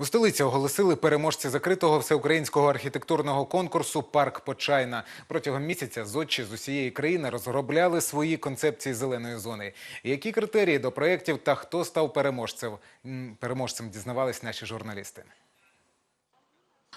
У столиці оголосили переможці закритого всеукраїнського архітектурного конкурсу Парк Почайна. Протягом місяця зодчі з усієї країни розробляли свої концепції зеленої зони. Які критерії до проєктів та хто став переможцем? Переможцем дізнавались наші журналісти.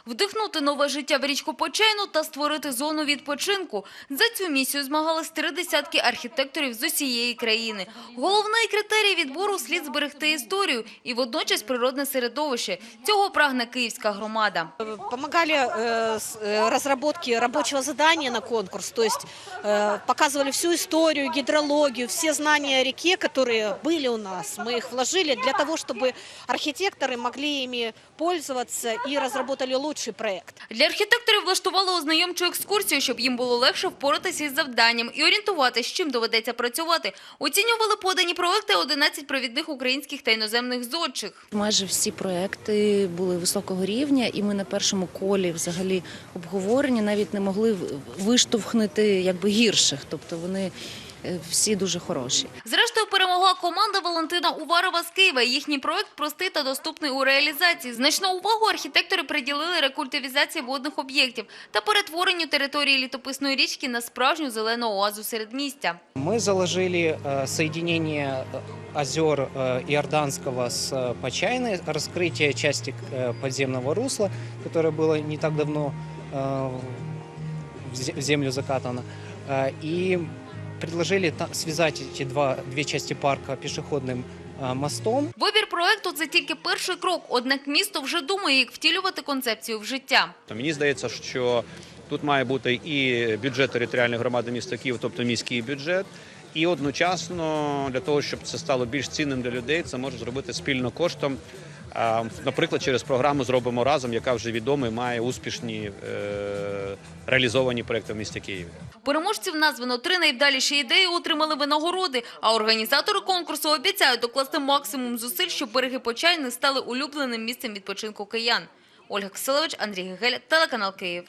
Вдихнути нове життя в річку Почайну та створити зону відпочинку. За цю місію змагались три десятки архітекторів з усієї країни. Головний критерій відбору – слід зберегти історію і водночас природне середовище. Цього прагне київська громада. Помогали э, с э, разработке рабочего задания на конкурс, то есть э, показывали всю историю, гидрологию, все знания о реке, которые были у нас. Мы их вложили для того, чтобы архитекторы могли ими пользоваться и разработали лучший проект. Для архітекторів влаштували ознайомчу екскурсію, щоб їм було легше впоратися із завданням і орієнтувати, з чим доведеться працювати. Оцінювали подані проекти 11 провідних українських та іноземних зодчих. Майже всі проекти були високого рівня, і ми на першому колі взагалі обговорення навіть не могли виштовхнути якби гірших. Тобто вони е, всі дуже хороші. Зрештою перемогла команда Валентина Уварова з Києва. Їхній проект простий та доступний у реалізації. Значну увагу архітектори приділили рекультивізації водних об'єктів та перетворенню території літописної річки на справжню зелену оазу середмістя. Мы заложили э, соединение э, озер э, Иорданского с э, Почайной, раскрытие части э, подземного русла, которое было не так давно э, в зе- в землю закатано, Э, и предложили та- связать эти два, две части парка пешеходным э, мостом. Вибір проекту – це тільки перший крок, однак місто вже думає, як втілювати концепцію в життя. То мені здається, що тут має бути і бюджет територіальної громади міста Київ, тобто міський бюджет. І одночасно для того, щоб це стало більш цінним для людей, це може зробити спільно коштом. Наприклад, через програму зробимо разом, яка вже відома і має успішні е, реалізовані проекти в місті Києві. Переможців названо три найвдаліші ідеї отримали винагороди, а організатори конкурсу обіцяють докласти максимум зусиль, щоб береги Почайни стали улюбленим місцем відпочинку киян. Ольга Киселевич, Андрій Гегель, телеканал Київ.